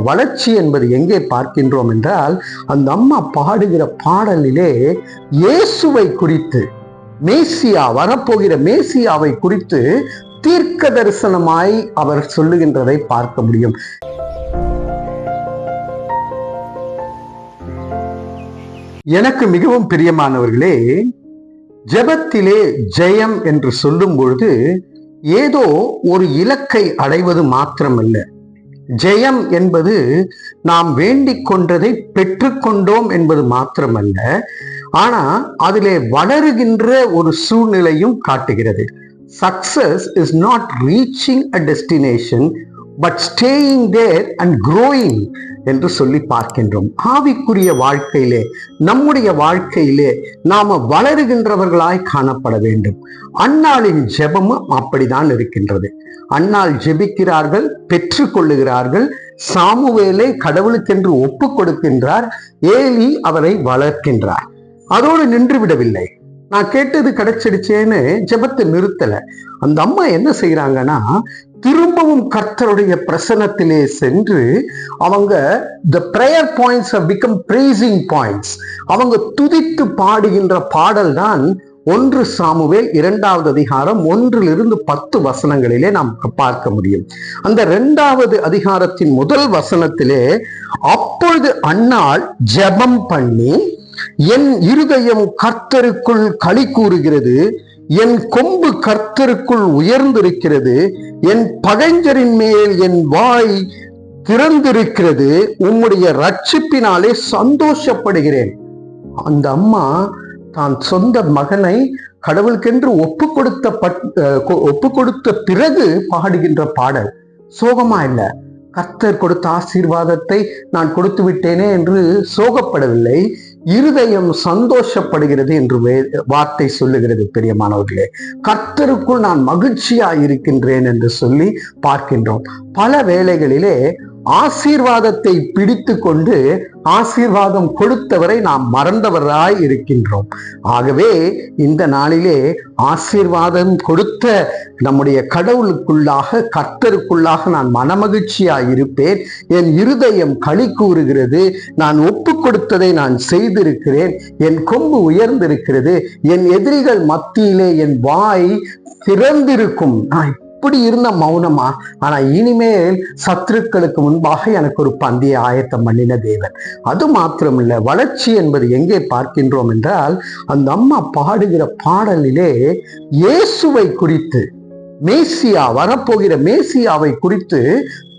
வளர்ச்சி என்பது எங்கே பார்க்கின்றோம் என்றால் அந்த அம்மா பாடுகிற பாடலிலே இயேசுவை குறித்து மேசியா வரப்போகிற மேசியாவை குறித்து தீர்க்க தரிசனமாய் அவர் சொல்லுகின்றதை பார்க்க முடியும். எனக்கு மிகவும் பிரியமானவர்களே ஜெபத்திலே ஜெயம் என்று சொல்லும் பொழுது ஏதோ ஒரு இலக்கை அடைவது மாத்திரமல்ல. ஜெயம் என்பது நாம் வேண்டிக் கொண்டதை பெற்றுக்கொண்டோம் என்பது மாத்திரமல்ல. ஆனா அதிலே வளருகின்ற ஒரு சூழ்நிலையும் காட்டுகிறது. Success is not reaching a destination but staying there and growing என்று சொல்லி பார்க்கின்றோம். ஆவிக்குரிய வாழ்க்கையிலே நம்முடைய வாழ்க்கையிலே நாம வளருகின்றவர்களாய் காணப்பட வேண்டும். அன்னாளின் ஜெபமும் அப்படிதான் இருக்கின்றது. அன்னால் ஜெபிக்கிறார்கள் பெற்றுக் கொள்ளுகிறார்கள் சாமுவேலை கடவுளுக்கென்று ஒப்பு கொடுக்கின்றார் ஏலி அவரை வளர்க்கின்றார். அதோடு நின்று விடவில்லை. நான் கேட்டது கிடைச்சிடுச்சேன்னு ஜெபத்தை நிறுத்தல. அந்த அம்மா என்ன செய்யறாங்கன்னா திரும்பவும் கர்த்தருடைய பிரசனத்திலே சென்று அவங்க the prayer points become praising points அவங்க துதித்து பாடுகின்ற பாடல் தான் ஒன்று சாமுவேல் இரண்டாவது அதிகாரம் ஒன்றிலிருந்து பத்து வசனங்களிலே நாம் பார்க்க முடியும். அந்த இரண்டாவது அதிகாரத்தின் முதல் வசனத்திலே அப்பொழுது அண்ணாள் ஜெபம் பண்ணி என் இருதயம் கர்த்தருக்குள் களி கூறுகிறது என் கொம்பு கர்த்தருக்குள் உயர்ந்திருக்கிறது என் பகைஞரின் மேல் என் வாய் திறந்திருக்கிறது உம்முடைய ரட்சிப்பினாலே சந்தோஷப்படுகிறேன். அந்த அம்மா தான் சொந்த மகனை கடவுளுக்கென்று ஒப்பு கொடுத்த ஒப்பு கொடுத்த பிறகு பாடுகின்ற பாடல். சோகமா இல்லை? கர்த்தர் கொடுத்த ஆசீர்வாதத்தை நான் கொடுத்து விட்டேனே என்று சோகப்படவில்லை. இருதயம் சந்தோஷப்படுகிறது என்று வார்த்தை சொல்லுகிறது பெரியமானவர்களே. கர்த்தருக்குள் நான் மகிழ்ச்சியா இருக்கின்றேன் என்று சொல்லி பார்க்கின்றோம். பல வேளைகளிலே ஆசீர்வாதத்தை பிடித்து கொண்டு ஆசீர்வாதம் கொடுத்தவரை நாம் மறந்தவராய் இருக்கின்றோம். ஆகவே இந்த நாளிலே ஆசீர்வாதம் கொடுத்த நம்முடைய கடவுளுக்குள்ளாக கர்த்தருக்குள்ளாக நான் மனமகிழ்ச்சியாய் இருப்பேன். என் இருதயம் களி கூறுகிறது. நான் ஒப்பு கொடுத்ததை நான் செய்திருக்கிறேன். என் கொம்பு உயர்ந்திருக்கிறது. என் எதிரிகள் மத்தியிலே என் வாய் திறந்திருக்கும். நான் இப்படி இருந்த மௌனமா? ஆனா இனிமேல் சத்துருக்களுக்கு முன்பாக எனக்கு ஒரு பந்தியை ஆயத்தம் பண்ணின தேவன். அது மாத்திரமில்ல வளர்ச்சி என்பது எங்கே பார்க்கின்றோம் என்றால் அந்த அம்மா பாடுகிற பாடலிலே இயேசுவை குறித்து மேசியா வரப்போகிற மேசியாவை குறித்து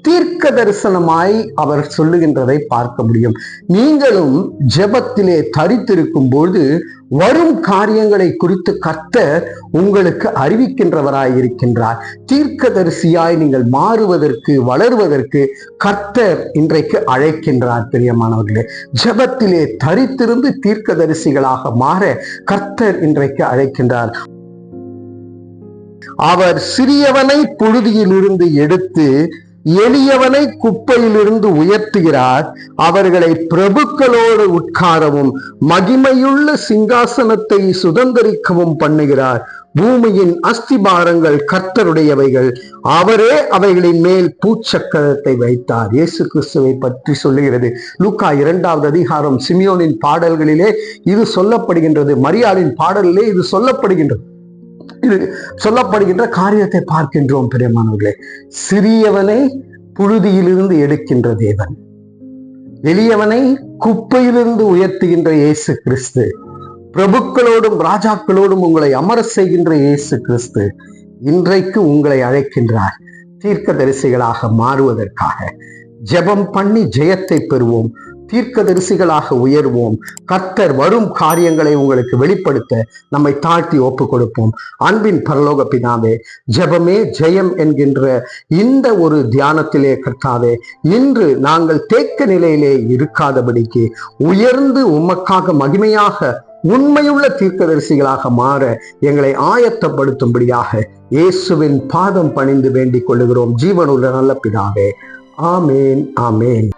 தீர்க்க தரிசனமாய் அவர் சொல்லுகின்றதை பார்க்க முடியும். நீங்களும் ஜெபத்திலே தரித்திருக்கும் போது வரும் காரியங்களை குறித்து கர்த்தர் உங்களுக்கு அறிவிக்கின்றவராய் இருக்கின்றார். தீர்க்கதரிசியாய் நீங்கள் மாறுவதற்கு வளர்வதற்கு கர்த்தர் இன்றைக்கு அழைக்கின்றார் பிரியமானவர்களே. ஜெபத்திலே தரித்திருந்து தீர்க்கதரிசிகளாக மாற கர்த்தர் இன்றைக்கு அழைக்கின்றார். அவர் சிறியவனை புழுதியிலிருந்து எடுத்து எளியவனை குப்பையிலிருந்து உயர்த்துகிறார். அவர்களை பிரபுக்களோடு உட்காரவும் மகிமையுள்ள சிங்காசனத்தை சுதந்தரிக்கவும் பண்ணுகிறார். பூமியின் அஸ்திபாரங்கள் கர்த்தருடையவைகள். அவரே அவைகளின் மேல் பூச்சக்கரத்தை வைத்தார். இயேசு கிறிஸ்துவை பற்றி சொல்லுகிறது. லூக்கா இரண்டாவது அதிகாரம் சிமியோனின் பாடல்களிலே இது சொல்லப்படுகின்றது. மரியாளின் பாடலிலே இது சொல்லப்படுகின்றது. இது சொல்லப்படுகின்ற காரியத்தை பார்க்கின்றோம் பிரியமானவர்களே. சிறியவனை புழுதியிலிருந்து எடுக்கின்ற தேவன். எளியவனை குப்பையிலிருந்து உயர்த்துகின்ற இயேசு கிறிஸ்து. பிரபுக்களோடும் ராஜாக்களோடும் உங்களை அமர செய்கின்ற இயேசு கிறிஸ்து இன்றைக்கு உங்களை அழைக்கின்றார். தீர்க்க தரிசிகளாக மாறுவதற்காக. ஜெபம் பண்ணி ஜெயத்தை பெறுவோம். தீர்க்கதரிசிகளாக உயர்வோம். கர்த்தர் வரும் காரியங்களை உங்களுக்கு வெளிப்படுத்த நம்மை தாழ்த்தி ஒப்பு கொடுப்போம் அன்பின் பரலோக பினாவே ஜெபமே ஜெயம் என்கின்ற இந்த ஒரு தியானத்திலே கர்த்தாவே இன்று நாங்கள் தேக்க நிலையிலே இருக்காதபடிக்கு உயர்ந்து உமக்காக மகிமையாக உண்மையுள்ள தீர்க்கதரிசிகளாக மாற எங்களை ஆயத்தப்படுத்தும்படியாக இயேசுவின் பாதம் பணிந்து வேண்டிக் கொள்ளுகிறோம். ஜீவனுள்ள நல்ல பிதாவே ஆமேன் ஆமேன்.